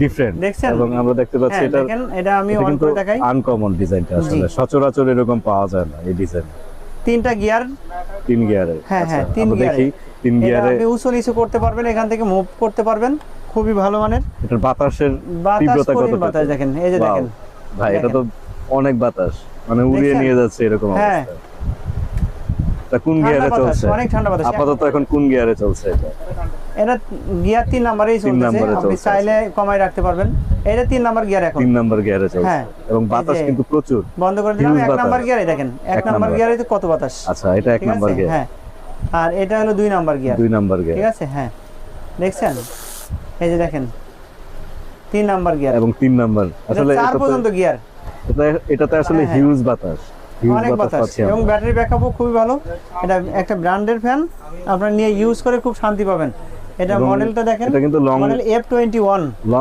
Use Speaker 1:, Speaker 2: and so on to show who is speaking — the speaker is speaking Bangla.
Speaker 1: ডিফারেন্ট? এবং আমরা দেখতে পাচ্ছি
Speaker 2: হ্যাঁ,
Speaker 1: এটা
Speaker 2: এটা আমি অন করে দেখাই।
Speaker 1: আনকমন ডিজাইনটা আসলে সচরাচর এরকম পাওয়া যায় না এই ডিজাইন
Speaker 2: তিনটা গিয়ার
Speaker 1: তিন গিয়ারে
Speaker 2: হ্যাঁ, হ্যাঁ, তিন
Speaker 1: আমরা
Speaker 2: গিয়ারে।
Speaker 1: তিন গিয়ারে
Speaker 2: আপনি উঁচু নিচু করতে পারবেন এখান থেকে মুভ করতে পারবেন খুবই ভালো মানের।
Speaker 1: এটার বাতাসের
Speaker 2: বাতাস
Speaker 1: তীব্রতা কত
Speaker 2: বাতাস দেখেন এই যে দেখেন।
Speaker 1: ভাই এটা তো অনেক বাতাস। মানে উড়িয়ে নিয়ে যাচ্ছে এরকম
Speaker 2: হ্যাঁ।
Speaker 1: অবস্থা। তা কোন গিয়ারে চলছে?
Speaker 2: অনেক ঠান্ডা বাতাস।
Speaker 1: আপাতত এখন কোন গিয়ারে চলছে এটা?
Speaker 2: এটা গিয়ার তিন নাম্বারেই চলতেছে। আপনি চাইলে কমাই রাখতে পারবেন। এটা তিন নাম্বার গিয়ার এখন।
Speaker 1: তিন নাম্বার গিয়ারে চলছে।
Speaker 2: হ্যাঁ।
Speaker 1: এবং বাতাস কিন্তু প্রচুর।
Speaker 2: বন্ধ করে দিলাম। এক
Speaker 1: বাতাস।
Speaker 2: গিয়ারে দেখেন। এক
Speaker 1: এক
Speaker 2: নাম্বার
Speaker 1: নাম্বার।
Speaker 2: গিয়ারে কত বাতাস।
Speaker 1: আচ্ছা এটা এক
Speaker 2: ঠিক
Speaker 1: গিয়ার।
Speaker 2: হ্যাঁ। আর এটা হলো দুই নাম্বার গিয়ার।
Speaker 1: দুই নাম্বার
Speaker 2: ঠিক আছে? হ্যাঁ। দেখছেন? এই যে দেখেন। তিন নাম্বার গিয়ার।
Speaker 1: এবং তিন নাম্বার। আসলে
Speaker 2: চার পর্যন্ত গিয়ার।
Speaker 1: এটা- এটাতে আসলে। হিউজ বাতাস।
Speaker 2: অনেক
Speaker 1: বাতাস
Speaker 2: এবং ব্যাটারি ব্যাকআপও খুবই ভালো। এটা একটা ব্র্যান্ডের ফ্যান। আপনারা নিয়ে ইউজ করে খুব শান্তি পাবেন। এটা মডেলটা দেখেন
Speaker 1: এটা কিন্তু long
Speaker 2: model F twenty one
Speaker 1: long